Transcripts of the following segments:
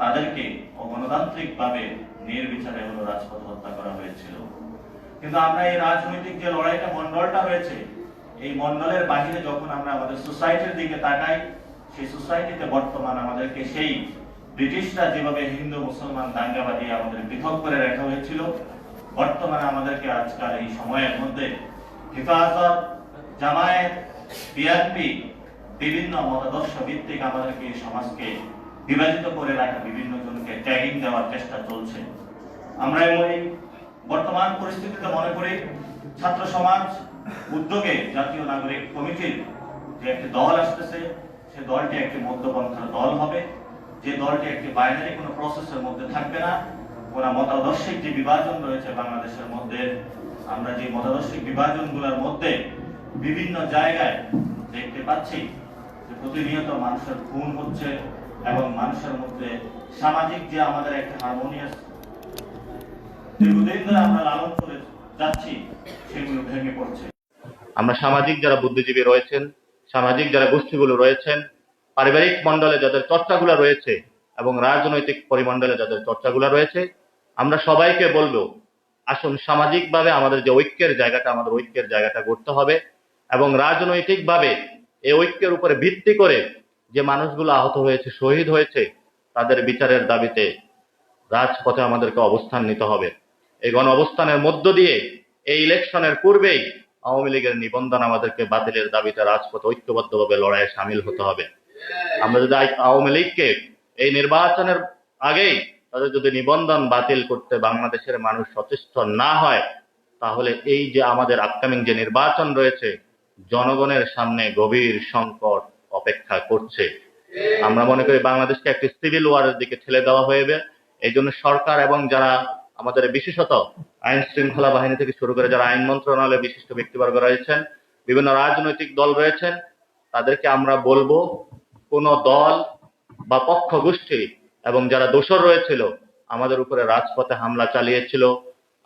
তাদেরকে অগণতান্ত্রিক ভাবে নির্বিচারে হলো রাজপথ হত্যা করা হয়েছিল। কিন্তু আমরা এই রাজনৈতিক যে লড়াইটা মন্ডলটা হয়েছে, এই মন্ডলের বাহিরে যখন আমরা আমাদের সোসাইটির দিকে তাকাই, সেই সোসাইটিতে বর্তমান আমাদেরকে সেই ব্রিটিশরা যেভাবে হিন্দু, মুসলমান, দাঙ্গাবাদী আমাদের পৃথক করে রাখা হয়েছিল, বর্তমানে আমাদেরকে আজকাল এই সময়ের মধ্যে হেফাজত, জামায়াত, বিএনপি, বিভিন্ন মতাদর্শ ভিত্তিক আমাদেরকে সমাজকে বিভাজিত করে রাখা বিভিন্ন জনকে ট্যাগিং দেওয়ার চেষ্টা চলছে। আমরা এই বর্তমান পরিস্থিতিতে মনে করি ছাত্র সমাজ উদ্যোগে জাতীয় নাগরিক কমিটির যে একটি দল আসতেছে, সে দলটি একটি মধ্যপন্থার দল হবে। যে দলটি একটি বাইনারি কোনো প্রসেসের মধ্যে থাকবে না। কোন মতাদর্শিক যে বিভাজন রয়েছে বাংলাদেশের মধ্যে, আমরা যে মতাদর্শিক বিভাজনগুলোর মধ্যে বিভিন্ন জায়গায় দেখতে পাচ্ছি যে প্রতিনিয়ত মানুষের খুন হচ্ছে এবং মানুষের মধ্যে সামাজিক যে আমাদের একটা হারমোনিয়াস দীর্ঘদিন ধরে আমরা লালন করে যাচ্ছি, সেগুলো ভেঙে পড়ছে। আমরা সামাজিক যারা বুদ্ধিজীবী রয়েছেন, সামাজিক যারা গোষ্ঠীগুলো রয়েছেন, পারিবারিক মণ্ডলে যাদের চর্চাগুলো রয়েছে এবং রাজনৈতিক পরিমণ্ডলে যাদের চর্চাগুলো রয়েছে, আমরা সবাইকে বলব, আসুন সামাজিকভাবে আমাদের যে ঐক্যের জায়গাটা, আমাদের ঐক্যের জায়গাটা করতে হবে এবং রাজনৈতিকভাবে এই ঐক্যের উপরে ভিত্তি করে যে মানুষগুলো আহত হয়েছে, শহীদ হয়েছে, তাদের বিচারের দাবিতে রাজপথে আমাদেরকে অবস্থান নিতে হবে। এই গণ অবস্থানের মধ্য দিয়ে এই ইলেকশনের পূর্বেই আওয়ামী লীগের নিবন্ধন আমাদেরকে বাতিলের দাবিতে রাজপথে ঐক্যবদ্ধভাবে লড়াইয়ে সামিল হতে হবে। আমরা যদি আওয়ামী লীগকে এই নির্বাচনের আগেই তাদের যদি নিবন্ধন বাতিল করতে বাংলাদেশের মানুষ সচেষ্ট না হয়, তাহলে এই যে আমাদের আপকামিং যে নির্বাচন রয়েছে, জনগণের সামনে গভীর সংকট অপেক্ষা করছে। আমরা মনে করি বাংলাদেশকে একটি সিভিল ওয়ারের দিকে ঠেলে দেওয়া হয়েবে এই জন্য সরকার এবং যারা আমাদের বিশেষত আইন শৃঙ্খলা বাহিনী থেকে শুরু করে যারা আইন মন্ত্রণালয়ে বিশিষ্ট ব্যক্তিবর্গ রয়েছেন, বিভিন্ন রাজনৈতিক দল রয়েছেন, তাদেরকে আমরা বলব, কোন দল বা পক্ষ গোষ্ঠী এবং যারা দোষর রয়েছিল, আমাদের উপরে রাজপথে হামলা চালিয়েছিল,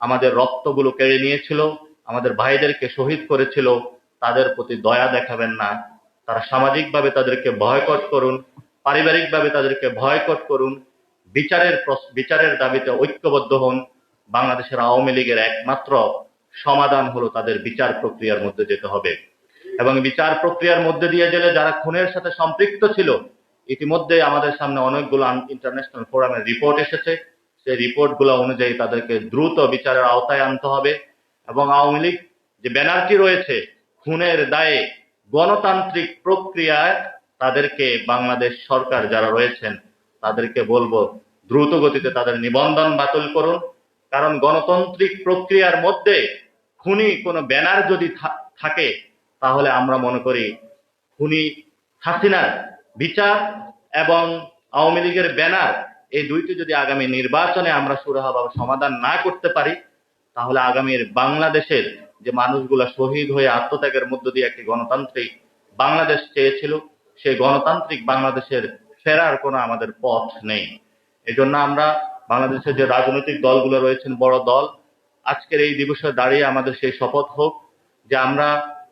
আমাদের রক্তগুলো কেড়ে নিয়েছিল, আমাদের ভাইদেরকে শহীদ করেছিল, তাদের প্রতি দয়া দেখাবেন না। তারা সামাজিকভাবে তাদেরকে ভয়কট করুন, পারিবারিকভাবে তাদেরকে ভয়কট করুন, বিচারের বিচারের দাবিতে ঐক্যবদ্ধ হন। বাংলাদেশের আওয়ামী লীগের একমাত্র সমাধান হলো তাদের বিচার প্রক্রিয়ার মধ্যে যেতে হবে। এবং বিচার প্রক্রিয়ার মধ্যে দিয়ে গেলে যারা খুনের সাথে সম্পৃক্ত ছিল, ইতিমধ্যে আমাদের সামনে অনেকগুলো ইন্টারন্যাশনাল ফোরামের রিপোর্ট এসেছে। সেই রিপোর্টগুলো অনুযায়ী তাদেরকে দ্রুত বিচারের আওতায় আনতে হবে। এবং আওয়ামী লীগ যে ব্যানারটি রয়েছে, খুনের দায়ে গণতান্ত্রিক প্রক্রিয়ায় তাদেরকে বাংলাদেশ সরকার যারা রয়েছেন, তাদেরকে বলব দ্রুত গতিতে তাদের নিবন্ধন বাতিল করুন। কারণ গণতান্ত্রিক প্রক্রিয়ার মধ্যে খুনি কোনো ব্যানার যদি থাকে, তাহলে আমরা মনে করি খুনি হাসিনার বিচার এবং আওয়ামী লীগের ব্যানার, এই দুইটি যদি আগামী নির্বাচনে আমরা সুরাহাভাবে সমাধান না করতে পারি, তাহলে আগামীর বাংলাদেশের যে মানুষগুলা শহীদ হয়ে আত্মত্যাগের মধ্য দিয়ে একটি গণতান্ত্রিক বাংলাদেশ চেয়েছিল, সেই গণতান্ত্রিক বাংলাদেশের ফেরার কোনো আমাদের পথ নেই। এজন্য আমরা বাংলাদেশের যে রাজনৈতিক দলগুলো রয়েছেন, বড় দল, আজকের এই দিবসে দাঁড়িয়ে আমাদের সেই শপথ হোক যে আমরা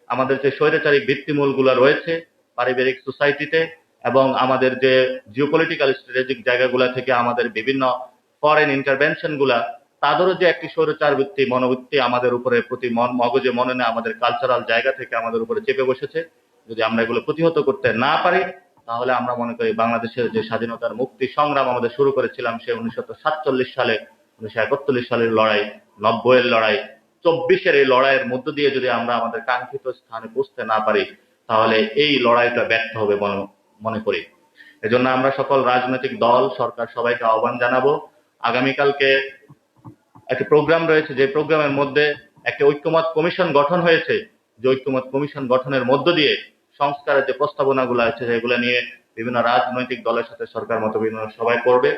আমাদের যে স্বৈরাচারিক ভিত্তিমূলগুলো রয়েছে, পারিবারিক সোসাইটিতে এবং আমাদের যে জিওপলিটিক্যাল স্ট্র্যাটেজিক জায়গাগুলো থেকে আমাদের বিভিন্ন ফরেন ইন্টারভেনশনগুলা তাদেরও যে একটি স্বৈরাচার বৃত্তি মনোবৃত্তি আমাদের উপরে প্রতি মন মগজে, মননে আমাদের কালচারাল জায়গা থেকে আমাদের উপরে চেপে বসেছে, যদি আমরা এগুলো প্রতিহত করতে না পারি, তাহলে আমরা মনে করি বাংলাদেশের যে স্বাধীনতার মুক্তি সংগ্রাম আমাদের শুরু করেছিলাম সে উনিশশো সাতচল্লিশ সালে, উনিশশো একচল্লিশ সালের লড়াই, নব্বইয়ের লড়াই, চব্বিশের এই লড়াইয়ের মধ্য দিয়ে যদি আমরা আমাদের কাঙ্ক্ষিত স্থানে পৌঁছতে না পারি, তাহলে এই লড়াইটা ব্যর্থ হবে মনে করি। এজন্য আমরা সকল রাজনৈতিক দল, সরকার সবাইকে আহ্বান জানাব, আগামীকালকে একটি প্রোগ্রাম রয়েছে, যে প্রোগ্রামের মধ্যে একটি ঐক্যমত কমিশন গঠন হয়েছে। যে ঐক্যমত কমিশন গঠনের মধ্য দিয়ে সংস্কারের যে প্রস্তাবনাগুলো আছে, সেগুলো নিয়ে বিভিন্ন রাজনৈতিক দলের সাথে সরকার মতো বিভিন্ন সবাই করবে।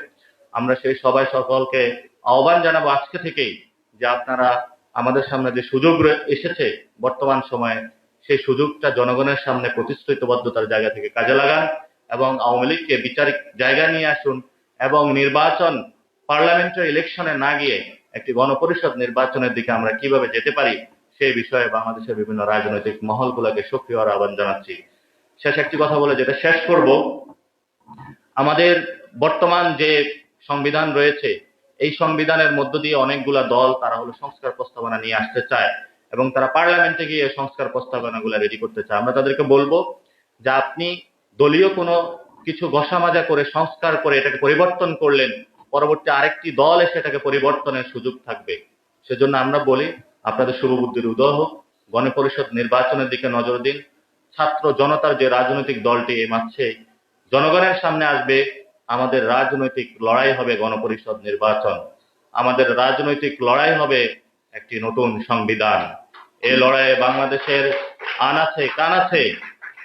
আমরা সেই সবাই সকলকে আহ্বান জানাব আজকে থেকেই যে আপনারা আমাদের সামনে যে সুযোগ এসেছে বর্তমান সময়ে, সেই সুযোগটা জনগণের সামনে প্রতিশ্রুতিবদ্ধতার জায়গা থেকে কাজে লাগান এবং আওয়ামী লীগকে বিচারিক জায়গা নিয়ে আসুন এবং নির্বাচন পার্লামেন্টারি ইলেকশনে না গিয়ে একটি গণপরিষদ নির্বাচনের দিকে আমরা কীভাবে যেতে পারি, সেই বিষয়ে বাংলাদেশের বিভিন্ন রাজনৈতিক মহলগুলোকে সক্রিয় আহ্বান জানাচ্ছি। শেষ একটি কথা বলে যেটা শেষ করব, আমাদের বর্তমান যে সংবিধান রয়েছে, এই সংবিধানের মধ্য দিয়ে অনেকগুলা দল তারা হলো সংস্কার প্রস্তাবনা নিয়ে আসতে চায় এবং তারা পার্লামেন্টে গিয়ে সংস্কার প্রস্তাবনাগুলো রেডি করতে চায়। আমরা তাদেরকে বলব যে আপনি দলীয় কোনো কিছু ঘষামাজা করে, সংস্কার করে এটাকে পরিবর্তন করলেন পরবর্তী আরেকটি দল এসে এটাকে পরিবর্তনের সুযোগ থাকবে। সেজন্য আমরা বলি, আপনাদের শুভবুদ্ধির উদয় হোক। গণপরিষদ নির্বাচনের দিকে নজর দিন। ছাত্র জনতার যে রাজনৈতিক দলটি এই মাসে জনগণের সামনে আসবে। আমাদের রাজনৈতিক লড়াই হবে গণপরিষদ নির্বাচন। আমাদের রাজনৈতিক লড়াই হবে একটি নতুন সংবিধান। এই লড়াইয়ে বাংলাদেশের আনাছে কানাছে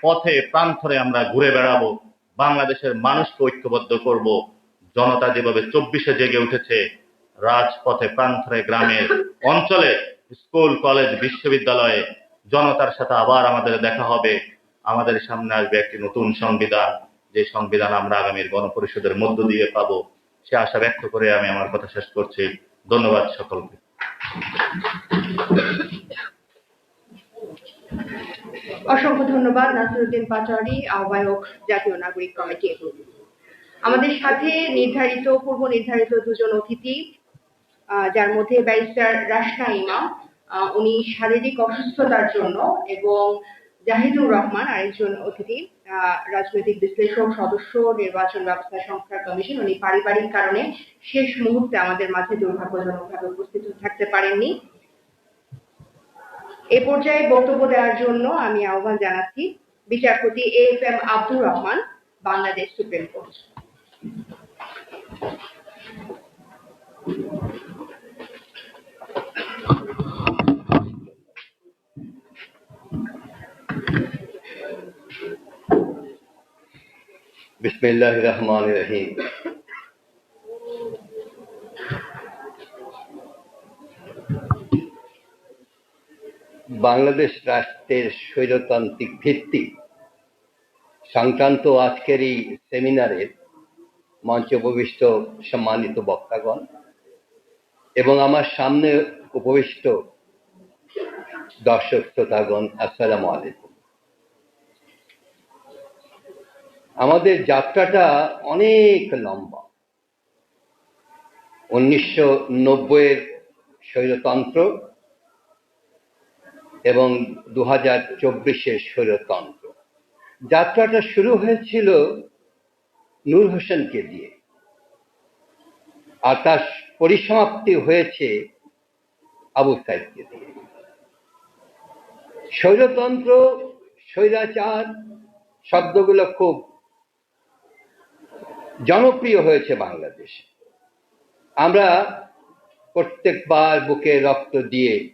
পথে প্রান্তরে আমরা ঘুরে বেড়াবো। বাংলাদেশের মানুষকে ঐক্যবদ্ধ করব। জনতা যেভাবে চব্বিশে জেগে উঠেছে, রাজপথে প্রান্তরে গ্রামের অঞ্চলে স্কুল, কলেজ, বিশ্ববিদ্যালয়ে জনতার সাথে আবার আমাদের দেখা হবে। আমাদের সামনে আসবে একটি নতুন সংবিধান। যে সংবিধান আমরা আগামীর গণপরিষদের মধ্য দিয়ে পাবো, সে আশা ব্যক্ত করে আমি আমার কথা শেষ করছি। ধন্যবাদ সকলকে। অসংখ্য ধন্যবাদ, নাসিরুদ্দিন পাটোয়ারি আহ্বায়ক জাতীয় নাগরিক কমিটি। আমাদের সাথে নির্ধারিত পূর্ব নির্ধারিত দুজন অতিথি যার মধ্যে ব্যারিস্টার রাশনা আহ, উনি শারীরিক অসুস্থতার জন্য এবং জাহিদুর রহমান আরেকজন অতিথি রাজনৈতিক বিশ্লেষক সদস্য নির্বাচন ব্যবস্থা সংস্কার কমিশন উনি পারিবারিক কারণে শেষ মুহূর্তে আমাদের মাঝে দুর্ভাগ্যজনকভাবে উপস্থিত থাকতে পারেননি। এ পর্যায়ে বক্তব্য দেওয়ার জন্য আমি আহ্বান জানাচ্ছি বিচারপতি F M Abdur Rahman Bangladesh supreme court. বিসমিল্লাহ রহমান রহিম বাংলাদেশ রাষ্ট্রের স্বৈরতান্ত্রিক ভিত্তি সংক্রান্ত আজকের এই সেমিনারের মঞ্চে উপবিষ্ট সম্মানিত বক্তাগণ এবং আমার সামনে উপবিষ্ট দর্শক শ্রোতাগণ, আসসালামু আলাইকুম। আমাদের যাত্রাটা অনেক লম্বা। উনিশশো নব্বইয়ের স্বৈরতন্ত্র এবং দু হাজার চব্বিশের স্বৈরতন্ত্র। যাত্রাটা শুরু হয়েছিল নূর হোসেনকে দিয়ে। আর তার পরিসমাপ্তি হয়েছে আবু সাইদকে দিয়ে। স্বৈরতন্ত্র, স্বৈরাচার শব্দগুলো খুব জনপ্রিয় হয়েছে বাংলাদেশে। আমরা প্রত্যেকবার বুকে রক্ত দিয়ে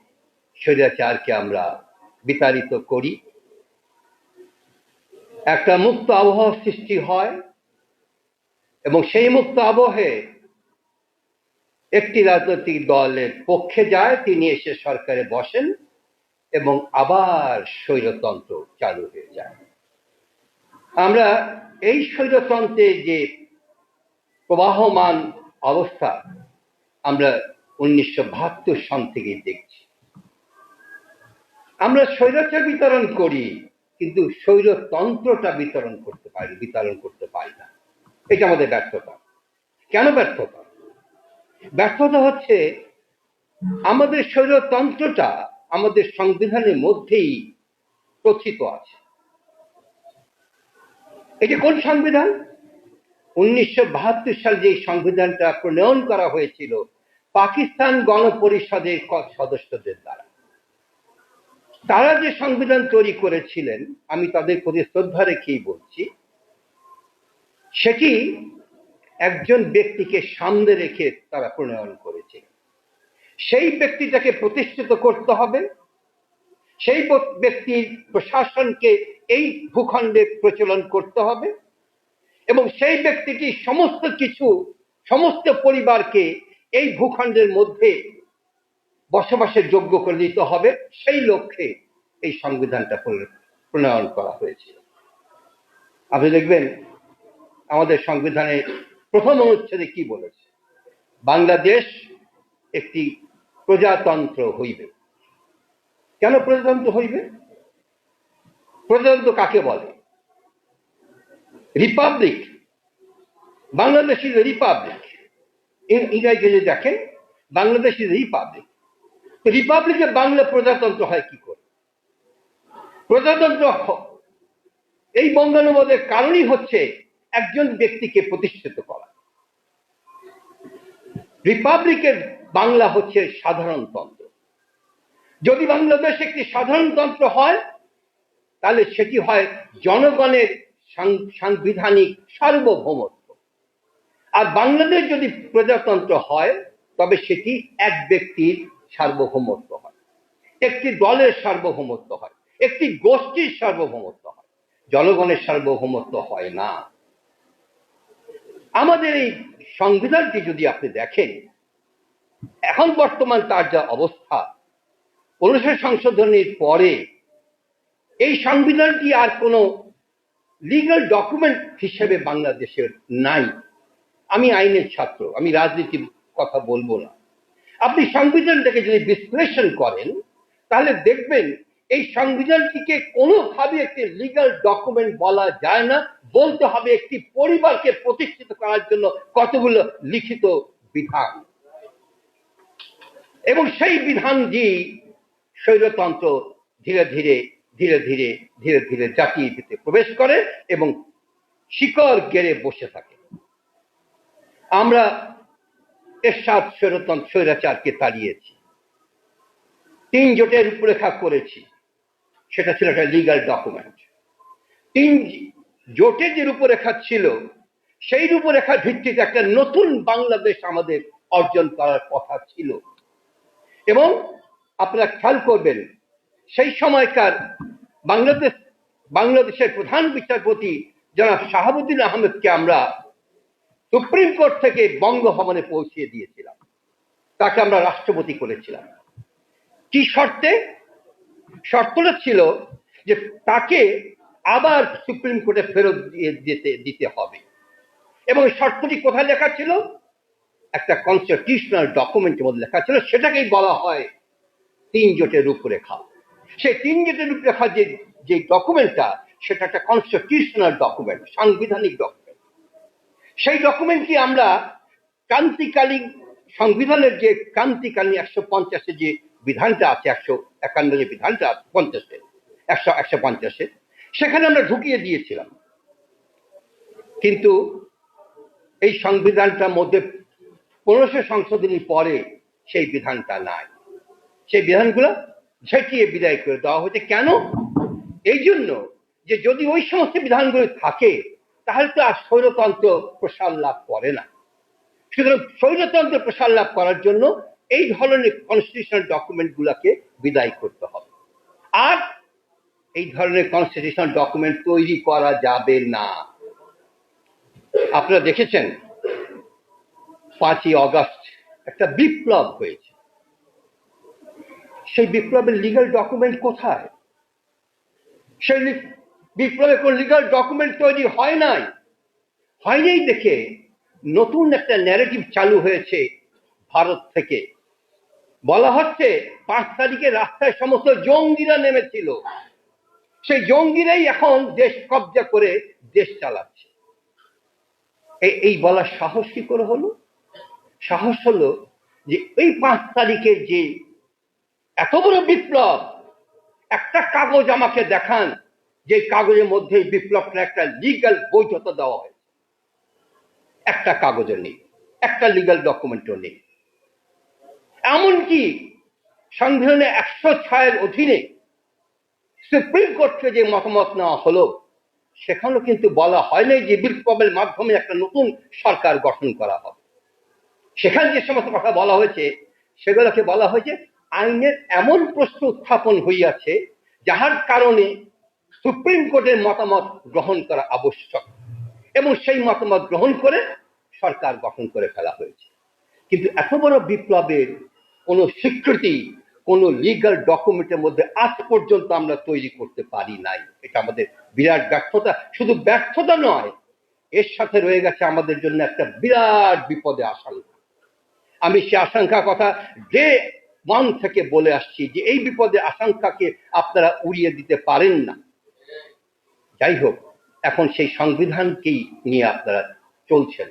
স্বৈরাচারকে আমরা বিতাড়িত করি। একটা মুক্ত আবহাওয়া সৃষ্টি হয় এবং সেই মুক্ত আবহে একটি রাজনৈতিক দলের পক্ষে যায়, তিনি এসে সরকারে বসেন এবং আবার স্বৈরতন্ত্র চালু হয়ে যায়। আমরা এই স্বৈরতন্ত্রের যে প্রবাহমান অবস্থা আমরা উনিশশো বাহাত্তর সন থেকেই দেখছি। আমরা স্বৈরাচার বিতরণ করি, কিন্তু স্বৈরতন্ত্রটা বিতরণ করতে পারি বিতরণ করতে পারি না। এটা আমাদের ব্যর্থতা। কেন ব্যর্থতা? ব্যর্থতা হচ্ছে আমাদের স্বৈরতন্ত্রটা আমাদের সংবিধানের মধ্যেই প্রথিত আছে। এটা কোন সংবিধান? উনিশশো বাহাত্তর সাল যে সংবিধানটা প্রণয়ন করা হয়েছিল, পাকিস্তান গণপরিষদের সদস্যদের দ্বারা। তারা যে সংবিধান তৈরি করেছিলেন, আমি তাদের প্রতি শ্রদ্ধা রেখেই বলছি সেটি একজন ব্যক্তিকে সামনে রেখে তারা প্রণয়ন করেছে। সেই ব্যক্তিটাকে প্রতিষ্ঠিত করতে হবে। সেই ব্যক্তির প্রশাসনকে এই ভূখণ্ডে প্রচলন করতে হবে এবং সেই ব্যক্তিটি সমস্ত কিছু, সমস্ত পরিবারকে এই ভূখণ্ডের মধ্যে বসবাসের যোগ্য করে দিতে হবে। সেই লক্ষ্যে এই সংবিধানটা প্রণয়ন করা হয়েছিল। আপনি দেখবেন আমাদের সংবিধানের প্রথম অনুচ্ছেদে কি বলেছে? বাংলাদেশ একটি প্রজাতন্ত্র হইবে। কেন প্রজাতন্ত্র হইবে? প্রজাতন্ত্র কাকে বলে? রিপাবলিক। বাংলাদেশ ইজ রিপাবলিক ইংরাজি যদি দেখেন বাংলাদেশ ইজ রিপাবলিক। রিপাবলিকে বাংলা প্রজাতন্ত্র হয় কি করে? প্রজাতন্ত্র এই বঙ্গানুবাদের কারণই হচ্ছে একজন ব্যক্তিকে প্রতিষ্ঠিত করা। রিপাবলিকের বাংলা হচ্ছে সাধারণতন্ত্র যদি বাংলাদেশ একটি সাধারণতন্ত্র হয়, তাহলে সেটি হয় জনগণের সাংবিধানিক সার্বভৌমত্ব। আর বাংলাদেশ যদি প্রজাতন্ত্র হয়, তবে সেটি এক ব্যক্তির সার্বভৌমত্ব হয়। একটি দলের সার্বভৌমত্ব হয়, একটি গোষ্ঠীর সার্বভৌমত্ব হয়। জনগণের সার্বভৌমত্ব হয় না। আমাদের এই সংবিধানটি যদি আপনি দেখেন, এখন বর্তমান তার যা অবস্থা পনেরোশো সংশোধনীর পরে এই সংবিধানটি আর কোনো লিগাল ডকুমেন্ট হিসেবে বাংলাদেশের নাই। আমি আইনের ছাত্র, আমি রাজনীতির কথা বলব না। আপনি সংবিধানটাকে যদি বিশ্লেষণ করেন, তাহলে দেখবেন এই সংবিধানটিকে কোনোভাবে একটি লিগাল ডকুমেন্ট বলা যায় না। বলতে হবে একটি পরিবারকে প্রতিষ্ঠিত করার জন্য কতগুলো লিখিত বিধান। এবং সেই বিধান বিধানটি স্বৈরতন্ত্র ধীরে ধীরে ধীরে ধীরে ধীরে ধীরে জাতির ভিতরে প্রবেশ করে এবং শিকড় গেড়ে বসে থাকে। আমরা এরশাদ স্বৈরতন্ত্র, স্বৈরাচারকে তাড়িয়েছি। তিন জোটের রূপরেখা করেছি। সেটা ছিল একটা লিগাল ডকুমেন্ট তিন জোটে যে রূপরেখা ছিল, সেই রূপরেখার ভিত্তিতে একটা নতুন বাংলাদেশ আমাদের অর্জন করার কথা ছিল। এবং আপনারা খেয়াল করবেন, সেই সময়কার বাংলাদেশ, বাংলাদেশের প্রধান বিচারপতি জনাব শাহাবুদ্দিন আহমেদকে আমরা সুপ্রিম কোর্ট থেকে বঙ্গভবনে পৌঁছিয়ে দিয়েছিলাম। তাকে আমরা রাষ্ট্রপতি করেছিলাম। কি শর্তে? শর্তটা ছিল যে তাকে আবার সুপ্রিম কোর্টে ফেরত দিতে দিতে হবে। এবং শর্তটি কোথায় লেখা ছিল? একটা কনস্টিটিউশনাল ডকুমেন্টের মধ্যে লেখা ছিল, সেটাকেই বলা হয় তিন জোটের রূপরেখা। সেই তিন জোটের রূপরেখা যে যে ডকুমেন্টটা সেটা একটা কনস্টিটিউশনাল ডকুমেন্ট সাংবিধানিক ডকুমেন্ট সেই ডকুমেন্টটি আমরা ক্রান্তিকালীন সংবিধানের যে ক্রান্তিকালীন একশো পঞ্চাশে যে বিধানটা আছে, একশো একান্ন যে বিধানটা পঞ্চাশে, একশো একশো পঞ্চাশে, সেখানে আমরা ঢুকিয়ে দিয়েছিলাম। কিন্তু এই সংবিধানটার মধ্যে পনেরোশো সংশোধনীর পরে সেই বিধানটা নাই। সেই বিধানগুলো ঝেঁটিয়ে বিদায় করে দেওয়া হয়েছে। কেন? এই জন্য যে যদি ওই সমস্ত বিধানগুলো থাকে, তাহলে তো আর স্বৈরতন্ত্র প্রসার লাভ করে না। সুতরাং স্বৈরতন্ত্র প্রসার লাভ করার জন্য এই ধরনের কনস্টিটিউশনাল ডকুমেন্ট গুলাকে বিদায় করতে হবে। আর এই ধরনের কনস্টিটিউশনাল ডকুমেন্ট তৈরি করা যাবে না। আপনারা দেখেছেন, পাঁচই অগস্ট একটা বিপ্লব হয়েছে। সেই বিপ্লবের লিগাল ডকুমেন্ট কোথায়? সেই বিপ্লবে কোন লিগাল ডকুমেন্ট তৈরি হয় নাই। হয়নি দেখে নতুন একটা ন্যারেটিভ চালু হয়েছে ভারত থেকে। বলা হচ্ছে পাঁচ তারিখে রাস্তায় সমস্ত জঙ্গিরা নেমেছিল। সেই জঙ্গিরাই এখন দেশ কবজা করে দেশ চালাচ্ছে। এই বলার সাহস কি করে হলো? সাহস হলো যে এই পাঁচ তারিখের যে এত বড় বিপ্লব, একটা কাগজ আমাকে দেখান, যে কাগজের মধ্যে বিপ্লবটা একটা লিগাল বৈধতা দেওয়া হয় একটা কাগজও নেই, একটা লিগাল ডকুমেন্টও নেই। এমনকি সংবিধানের একশো ছয়ের অধীনে সুপ্রিম কোর্টকে যে মতামত নেওয়া হলো, সেখানেও কিন্তু বলা হয় নাই যে বিপ্লবের মাধ্যমে একটা নতুন সরকার গঠন করা হবে। সেখানে যে সমস্ত কথা বলা হয়েছে, সেগুলোকে বলা হয়েছে আইনের এমন প্রশ্ন উত্থাপন হইয়াছে, যাহার কারণে সুপ্রিম কোর্টের মতামত গ্রহণ করা আবশ্যক এবং সেই মতামত গ্রহণ করে সরকার গঠন করে ফেলা হয়েছে। কিন্তু এত বড় বিপ্লবের কোনো স্বীকৃতি, কোনো লিগাল ডকুমেন্টের মধ্যে আজ পর্যন্ত আমরা তৈরি করতে পারি নাই। এটা আমাদের বিরাট ব্যর্থতা। শুধু ব্যর্থতা নয়, এর সাথে রয়ে গেছে আমাদের জন্য একটা বিরাট বিপদে আশঙ্কা। আমি সে আশঙ্কা কথা যে ওয়ান থেকে বলে আসছি যে এই বিপদে আশঙ্কাকে আপনারা উড়িয়ে দিতে পারেন না। যাই হোক, এখন সেই সংবিধানকেই নিয়ে আপনারা চলছেন।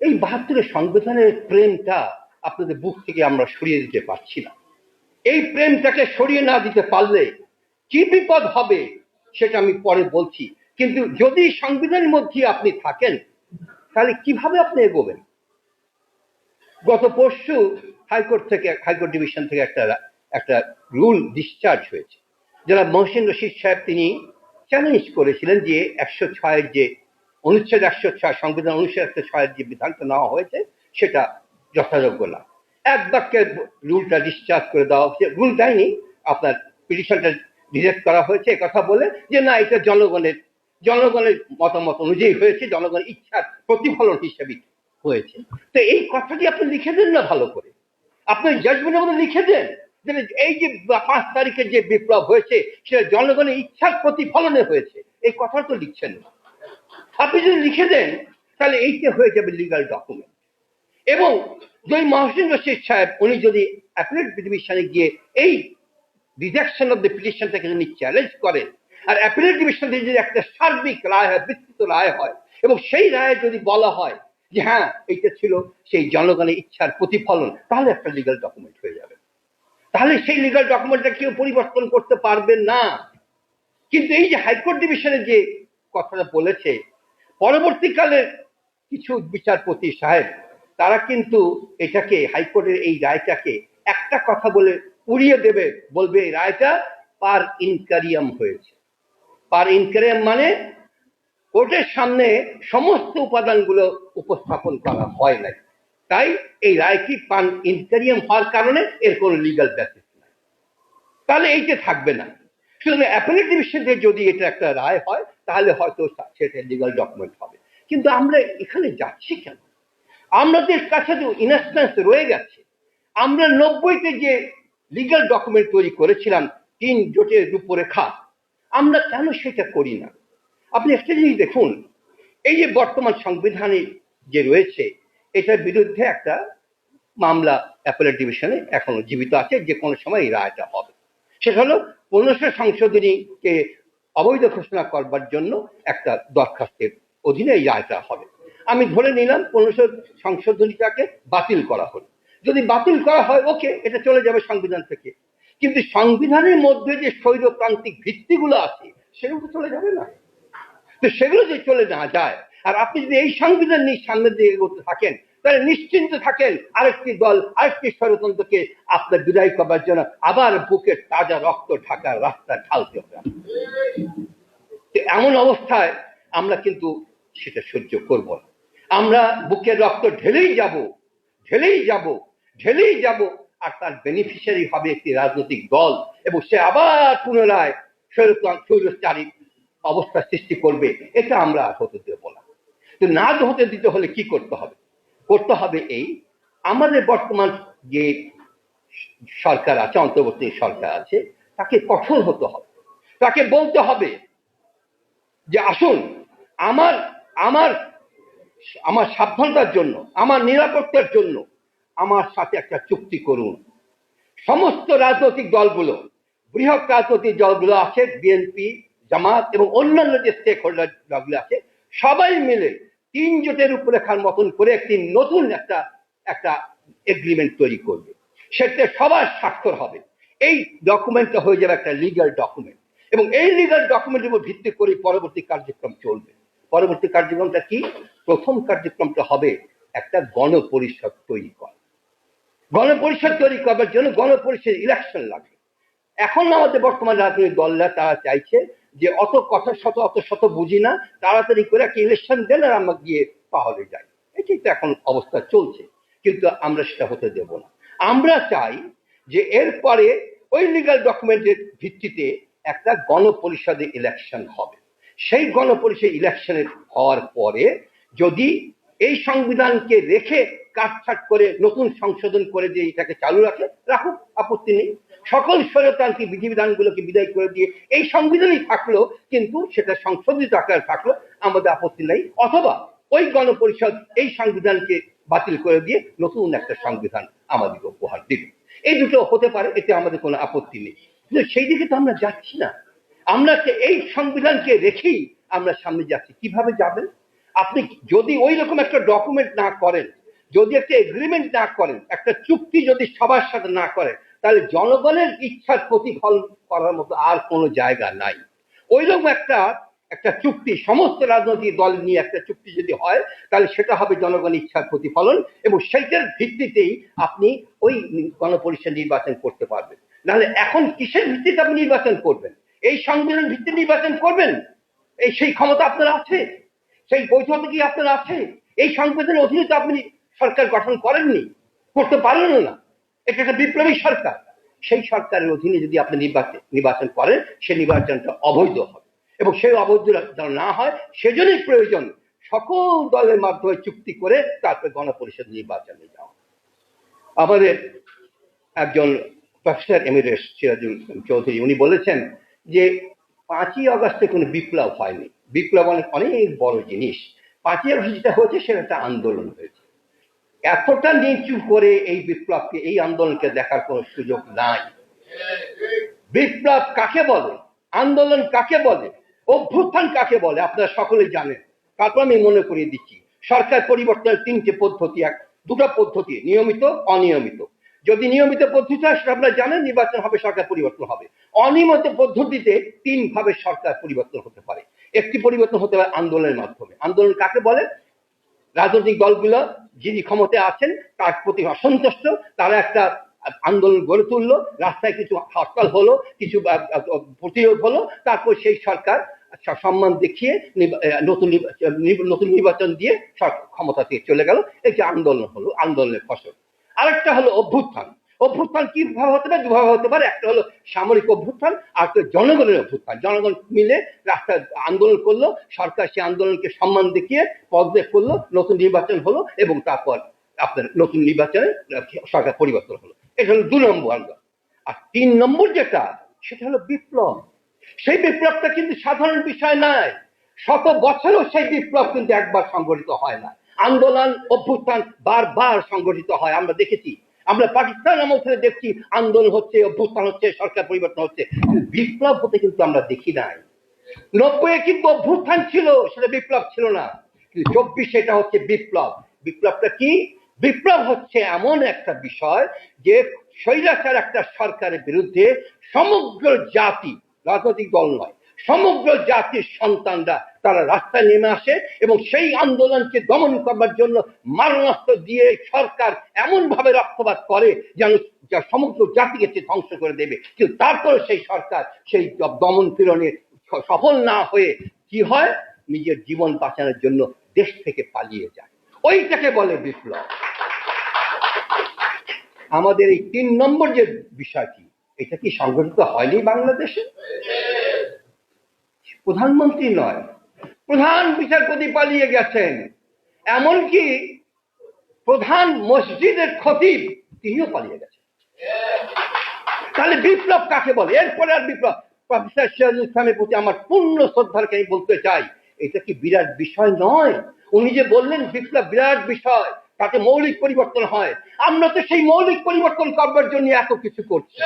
এই বাহাত্তরের সংবিধানের প্রেমটা আপনাদের বুক থেকে আমরা সরিয়ে দিতে পারছি না। এই প্রেমটাকে সরিয়ে না দিতে পারলে কি বিপদ হবে সেটা আমি পরে বলছি। কিন্তু যদি সংবিধানের মধ্যে আপনি থাকেন, তাহলে কীভাবে আপনি এগোবেন? গত পরশু হাইকোর্ট থেকে, হাইকোর্ট ডিভিশন থেকে একটা একটা রুল ডিসচার্জ হয়েছে। যারা মহসিন রশিদ সাহেব তিনি চ্যালেঞ্জ করেছিলেন যে একশো ছয়ের যে অনুচ্ছেদ, একশো ছয়, সংবিধান অনুচ্ছেদ একশো ছয়ের যে বিধানটা নেওয়া হয়েছে, সেটা যথাযোগ্য না। এক বাক্যে রুলটা ডিসচার্জ করে দেওয়া হচ্ছে রুল দেয়নি আপনার পিটিশনটা রিজেক্ট করা হয়েছে কথা বলে যে না, এটা জনগণের জনগণের মতামত অনুযায়ী হয়েছে, জনগণের ইচ্ছার প্রতিফলন হিসেবে হয়েছে। তো এই কথাটি আপনি লিখে দেন না ভালো করে। আপনি জাজমেন্টের মধ্যে লিখে দেন। এই যে পাঁচ তারিখে যে বিপ্লব হয়েছে, সেটা জনগণের ইচ্ছার প্রতিফলনে হয়েছে। এই কথা তো লিখছেন না। আপনি যদি লিখে দেন, তাহলে এইটা হয়ে যাবে লিগাল ডকুমেন্ট এবং যদি মহসিন রশিদ সাহেব, উনি যদি অ্যাপিলেট ডিভিশনে গিয়ে এই রিজেকশন অফ দ্য পিটিশনটাকে যদি চ্যালেঞ্জ করেন আর অ্যাপিলেট ডিভিশন যদি একটা সার্বিক রায় হয়, বিস্তৃত রায় হয়, এবং সেই রায়ে যদি বলা হয় যে হ্যাঁ এইটা ছিল সেই জনগণের ইচ্ছার প্রতিফলন, তাহলে একটা লিগাল ডকুমেন্ট হয়ে যাবে। তাহলে সেই লিগাল ডকুমেন্টটা কেউ পরিবর্তন করতে পারবে না। কিন্তু এই যে হাইকোর্ট ডিভিশনে যে কথাটা বলেছে, পরবর্তীকালে কিছু বিচারপতি সাহেব তারা কিন্তু এটাকে হাইকোর্টের এই রায়টাকে একটা কথা বলে উড়িয়ে দেবে, বলবে এই রায়টা পার ইনকারিয়াম হয়েছে। পার ইনকারিয়াম মানে কোর্টের সামনে সমস্ত উপাদানগুলো উপস্থাপন করা হয় নাই। তাই এই রায়টি পান ইনকারিয়াম হওয়ার কারণে এর কোনো লিগাল বেসিস নাই। তাহলে এইটা থাকবে না। শুধু অ্যাপেলেট ডিভিশন যদি এটা একটা রায় হয়, তাহলে হয়তো সেটা লিগাল ডকুমেন্ট হবে। কিন্তু আমরা এখানে যাচ্ছি কেন? আমাদের কাছে তো ইনস্ট্যান্স রয়ে গেছে। আমরা নব্বইতে যে লিগাল ডকুমেন্ট তৈরি করেছিলাম, তিন জোটের রূপরেখা, আমরা কেন সেটা করি না? আপনি একটা জিনিস দেখুন, এই যে বর্তমান সংবিধানে যে রয়েছে, এটার বিরুদ্ধে একটা মামলা অ্যাপেলেট ডিভিশনে এখনও জীবিত আছে, যে কোনো সময় এই রায়টা হবে। সেটা হলো পনেরোশো সংশোধনীকে অবৈধ ঘোষণা করবার জন্য একটা দরখাস্তের অধীনে এই রায়টা হবে। আমি ধরে নিলাম পনেরোশো সংশোধনীটাকে বাতিল করা হলো। যদি বাতিল করা হয়, ওকে, এটা চলে যাবে সংবিধান থেকে। কিন্তু সংবিধানের মধ্যে যে স্বৈরতান্ত্রিক ভিত্তিগুলো আছে, সেগুলো চলে যাবে না। তো সেগুলো যদি চলে না যায়, আর আপনি যদি এই সংবিধান নিয়ে সামনের দিকে এগোতে থাকেন, তাহলে নিশ্চিন্ত থাকেন, আরেকটি দল, আরেকটি ষড়যন্ত্রকে আপনার বিদায় করবার জন্য আবার বুকের তাজা রক্ত ঢাকার রাস্তা ঢালতে হবে এমন অবস্থায় আমরা কিন্তু সেটা সহ্য করব না। আমরা বুকের রক্ত ঢেলেই যাব ঢেলেই যাব ঢেলেই যাব। আর তার বেনিফিশিয়ারি হবে একটি রাজনৈতিক দল এবং সে আবার পুনরায় স্বৈরচারী অবস্থা সৃষ্টি করবে, এটা আমরা আর হতে দেব না। তো না হতে দিতে হলে কি করতে হবে? করতে হবে এই, আমাদের বর্তমান যে সরকার আছে, অন্তর্বর্তী সরকার আছে, তাকে কঠোর হতে হবে। তাকে বলতে হবে যে, আসুন, আমার আমার আমার সাবধানতার জন্য, আমার নিরাপত্তার জন্য আমার সাথে একটা চুক্তি করুন। সমস্ত রাজনৈতিক দলগুলো, বৃহৎ রাজনৈতিক দলগুলো আছে বিএনপি জামাত এবং অন্যান্য যে স্টেক হোল্ডার দলগুলো আছে, সবাই মিলে তিন জোটের রূপরেখার মতন করে একটি নতুন একটা একটা এগ্রিমেন্ট তৈরি করবে। সেটা সবার স্বাক্ষর হবে। এই ডকুমেন্টটা হয়ে যাবে একটা লিগাল ডকুমেন্ট এবং এই লিগাল ডকুমেন্টের উপর ভিত্তি করে পরবর্তী কার্যক্রম চলবে। পরবর্তী কার্যক্রমটা কি? প্রথম কার্যক্রমটা হবে একটা গণপরিষদ তৈরি করা। গণপরিষদ তৈরি করবার জন্য গণপরিষদ ইলেকশন লাগে এখন আমাদের বর্তমান রাজনৈতিক দলরা তারা চাইছে যে অত কথা শত, অত শত বুঝি না, তাড়াতাড়ি করে একটা ইলেকশন দেন আর আমরা গিয়ে পাহলে যাই। এটাই তো এখন অবস্থা চলছে, কিন্তু আমরা সেটা হতে দেব না। আমরা চাই যে এরপরে ওই লিগাল ডকুমেন্টের ভিত্তিতে একটা গণপরিষদে ইলেকশন হবে। সেই গণপরিষদ ইলেকশনের হওয়ার পরে যদি এই সংবিধানকে রেখে কাটছাট করে নতুন সংশোধন করে দিয়ে এটাকে চালু রাখে, রাখুক, আপত্তি নেই। সকল স্বৈরতান্ত্রিক বিধিবিধানগুলোকে বিদায় করে দিয়ে এই সংবিধানই থাকল, কিন্তু সেটা সংশোধিত আকারে থাকল, আমাদের আপত্তি নেই। অথবা ওই গণপরিষদ এই সংবিধানকে বাতিল করে দিয়ে নতুন একটা সংবিধান আমাদেরকে উপহার দিবে। এই দুটো হতে পারে, এতে আমাদের কোনো আপত্তি নেই। কিন্তু সেই দিকে তো আমরা যাচ্ছি না। আমরা এই সংবিধানকে রেখেই আমরা সামনে যাচ্ছি। কীভাবে যাবেন? আপনি যদি ওই রকম একটা ডকুমেন্ট না করেন, যদি একটা এগ্রিমেন্ট না করেন, একটা চুক্তি যদি সবার সাথে না করেন তাহলে জনগণের ইচ্ছার প্রতিফলন করার মতো আর কোনো জায়গা নাই। ওইরকম একটা একটা চুক্তি, সমস্ত রাজনৈতিক দল নিয়ে একটা চুক্তি যদি হয়, তাহলে সেটা হবে জনগণের ইচ্ছার প্রতিফলন এবং সেইটার ভিত্তিতেই আপনি ওই গণপরিষদ নির্বাচন করতে পারবেন। নাহলে এখন কিসের ভিত্তিতে আপনি নির্বাচন করবেন? এই সংবিধান ভিত্তিতে নির্বাচন করবেন? এই সেই ক্ষমতা আপনার আছে? সেই বৈধতা কি আপনার আছে এই সংবিধানের অধীনে তো আপনি সরকার গঠন করেননি, করতে পারলেন না। এটা একটা বিপ্লবী সরকার। সেই সরকারের অধীনে যদি আপনি নির্বাচন নির্বাচন করেন, সে নির্বাচনটা অবৈধ হবে। এবং সেই অবৈধ যেন না হয়, সেজন্যই প্রয়োজন সকল দলের মাধ্যমে চুক্তি করে তারপরে গণপরিষদ নির্বাচনে যাওয়া। আমাদের একজন প্রফেসর এমিরেস সিরাজুল চৌধুরী, উনি বলেছেন যে পাঁচই আগস্টে কোনো বিপ্লব হয়নি। বিপ্লব অনেক অনেক বড় জিনিস। পাঁচই আগস্ট যেটা হয়েছে সেটা একটা আন্দোলন হয়েছে। এতটা নিচু করে এই বিপ্লবকে, এই আন্দোলনকে দেখার কোনো সুযোগ নাই। বিপ্লব কাকে বলে? আন্দোলন কাকে বলে? অভ্যুত্থান কাকে বলে? আপনারা সকলে জানেন। তারপর আমি মনে করিয়ে দিচ্ছি, সরকার পরিবর্তনের তিনটে পদ্ধতি এক, দুটো পদ্ধতি, নিয়মিত, অনিয়মিত। যদি নিয়মিত পদ্ধতি হয়, সেটা আপনারা জানেন, নির্বাচন হবে, সরকার পরিবর্তন হবে। অনিয়মিত পদ্ধতিতে তিন ভাবে সরকার পরিবর্তন হতে পারে। একটি পরিবর্তন হতে পারে আন্দোলনের মাধ্যমে। আন্দোলন কাকে বলে? রাজনৈতিক দলগুলো যিনি ক্ষমতায় আছেন, তার প্রতি অসন্তুষ্ট, তারা একটা আন্দোলন গড়ে তুললো, রাস্তায় কিছু হরতাল হলো, কিছু প্রতিরোধ হলো, তারপর সেই সরকার সম্মান দেখিয়ে নতুন নতুন নির্বাচন দিয়ে সরকার ক্ষমতা থেকে চলে গেল। এই যে আন্দোলন হলো, আন্দোলনের ফসল। আরেকটা হলো অভ্যুত্থান। অভ্যুত্থান কি ভাবে হতে পারে? দুভাবে হতে পারে। একটা হলো সামরিক অভ্যুত্থান, আর একটা জনগণের অভ্যুত্থান। জনগণ মিলে রাস্তায় আন্দোলন করল, সরকার সেই আন্দোলনকে সম্মান দেখিয়ে পদত্যাগ করল, নতুন নির্বাচন হলো এবং তারপর আপনার নতুন নির্বাচনে সরকার পরিবর্তন হলো। এটা হলো দু নম্বর আন্দোলন আর তিন নম্বর যেটা, সেটা হলো বিপ্লব। সেই বিপ্লবটা কিন্তু সাধারণ বিষয় নয়। শত বছরও সেই বিপ্লব কিন্তু একবার সংগঠিত হয় না। আন্দোলন, অভ্যুত্থান বারবার সংগঠিত হয়। আমরা দেখেছি আমরা পাকিস্তান আমল থেকে দেখছি আন্দোলন হচ্ছে, অভ্যুত্থান হচ্ছে, সরকার পরিবর্তন হচ্ছে। বিপ্লব হতে কিন্তু আমরা দেখি নাই। নব্বই কিন্তু অভ্যুত্থান ছিল, সেটা বিপ্লব ছিল না। চব্বিশ এটা হচ্ছে বিপ্লব। বিপ্লবটা কি? বিপ্লব হচ্ছে এমন একটা বিষয় যে স্বৈরাচার একটা সরকারের বিরুদ্ধে সমগ্র জাতি, রাজনৈতিক দল নয়, সমগ্র জাতির সন্তানরা তারা রাস্তায় নেমে আসে এবং সেই আন্দোলনকে দমন করবার জন্য মারণাস্ত্র দিয়ে সরকার এমন ভাবে রক্তপাত করে যেন যা সমগ্র জাতিকে সে ধ্বংস করে দেবে। কিন্তু তারপরে সেই সরকার সেই দমন পীড়নে সফল না হয়ে কি হয়? নিজের জীবন বাঁচানোর জন্য দেশ থেকে পালিয়ে যায়। ওইটাকে বলে বিপ্লব। আমাদের এই তিন নম্বর যে বিষয়টি, এটা কি সংগঠিত হয়নি বাংলাদেশে? প্রধানমন্ত্রী নয় প্রধান বিচারপতি পালিয়ে গেছেন। এমনকি প্রধান মসজিদের খতিব তিনিও পালিয়ে গেছেন। তাহলে বিপ্লব কাকে বলে? এরপরে আর বিপ্লব, প্রফেসর সিরাজুল ইসলামের প্রতি আমার পূর্ণ শ্রদ্ধাকে আমি বলতে চাই, এটা কি বিরাট বিষয় নয়? উনি যে বললেন বিপ্লব বিরাট বিষয়, তাতে মৌলিক পরিবর্তন হয়। আমরা তো সেই মৌলিক পরিবর্তন করবার জন্য এত কিছু করছি।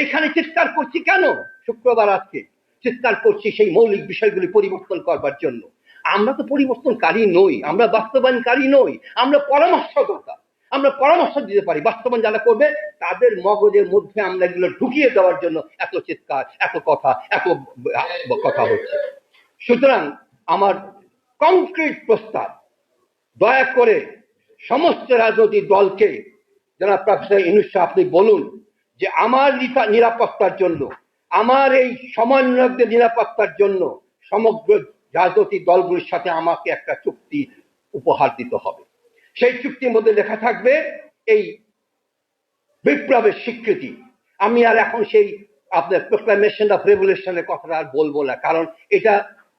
এইখানে চিৎকার করছি কেন শুক্রবার আজকে? চিৎকার করছি সেই মৌলিক বিষয়গুলি পরিবর্তন করবার জন্য। আমরা তো পরিবর্তনকারী নই, আমরা বাস্তবায়নকারী নই, আমরা পরামর্শদাতা। আমরা পরামর্শ দিতে পারি, বাস্তবায়ন যারা করবে, তাদের মগজের মধ্যে আমরা এগুলো ঢুকিয়ে দেওয়ার জন্য এত চিৎকার, এত কথা এত কথা হচ্ছে। সুতরাং আমার কংক্রিট প্রস্তাব, দয়া করে সমস্ত রাজনৈতিক দলকে যারা প্রফেসর ইনুসা আপনি বলুন যে আমার নিরা- নিরাপত্তার জন্য আমার এই সমন্বয়কদের নিরাপত্তার জন্য সমগ্র রাজনৈতিক দলগুলির সাথে আমাকে একটা চুক্তি উপহার দিতে হবে। সেই চুক্তির মধ্যে লেখা থাকবে এই বিপ্লবের স্বীকৃতি। আমি আর এখন সেই আপনার প্রোক্লামেশন অফ রেভলিউশনের কথাটা আর বলব না, কারণ এটা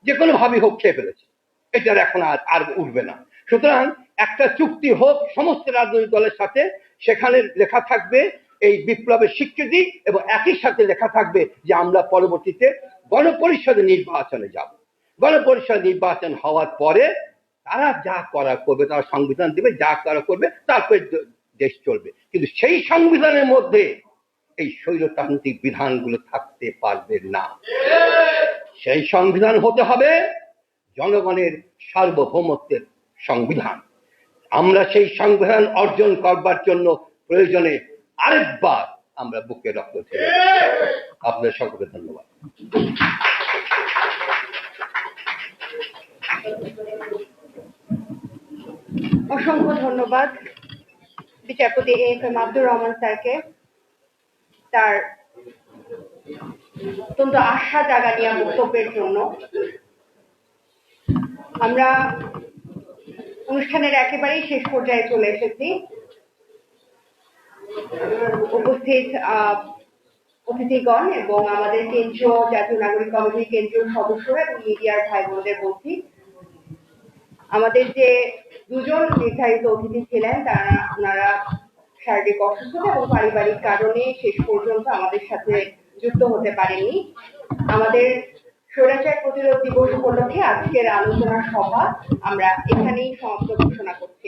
যে কোনো ভাবে হোক খেয়ে ফেলেছে। এটার এখন আর আর উঠবে না। সুতরাং একটা চুক্তি হোক সমস্ত রাজনৈতিক দলের সাথে, সেখানে লেখা থাকবে এই বিপ্লবের স্বীকৃতি এবং একই সাথে লেখা থাকবে যে আমরা পরবর্তীতে গণপরিষদের নির্বাচনে যাব। গণপরিষদ নির্বাচন হওয়ার পরে তারা যা করা করবে, তারা সংবিধান দেবে, যা করা করবে, তারপরে দেশ চলবে। কিন্তু সেই সংবিধানের মধ্যে এই শৈলতান্ত্রিক বিধানগুলো থাকতে পারবে না। সেই সংবিধান হতে হবে জনগণের সার্বভৌমত্বের সংবিধান। আমরা সেই সংবিধান অর্জন করবার জন্য প্রয়োজনে আরেকবার আমরা বুকে রক্ত ছেড়ে আপনাদের সকলকে ধন্যবাদ। অসংখ্য ধন্যবাদ বিচারপতি A F M Abdur Rahman স্যারকে তার অত্যন্ত আশা জাগানিয়া বক্তব্যের জন্য। আমরা অনুষ্ঠানের একেবারেই শেষ পর্যায়ে চলে এসেছি। উপস্থিত অতিথিগণ এবং আমাদের কেন্দ্রীয় জাতীয় নাগরিক কমিটির কেন্দ্রীয় সদস্যরা এবং মিডিয়ার ভাই বোনদের বলছি আমাদের যে দুজন নির্ধারিত অতিথি ছিলেন, তারা ওনারা শারীরিক অসুস্থতা এবং পারিবারিক কারণে শেষ পর্যন্ত আমাদের সাথে যুক্ত হতে পারেননি। আমাদের স্বৈরাচার প্রতিরোধ দিবস উপলক্ষে আজকের আলোচনা সভা আমরা এখানেই সমাপ্ত ঘোষণা করছি।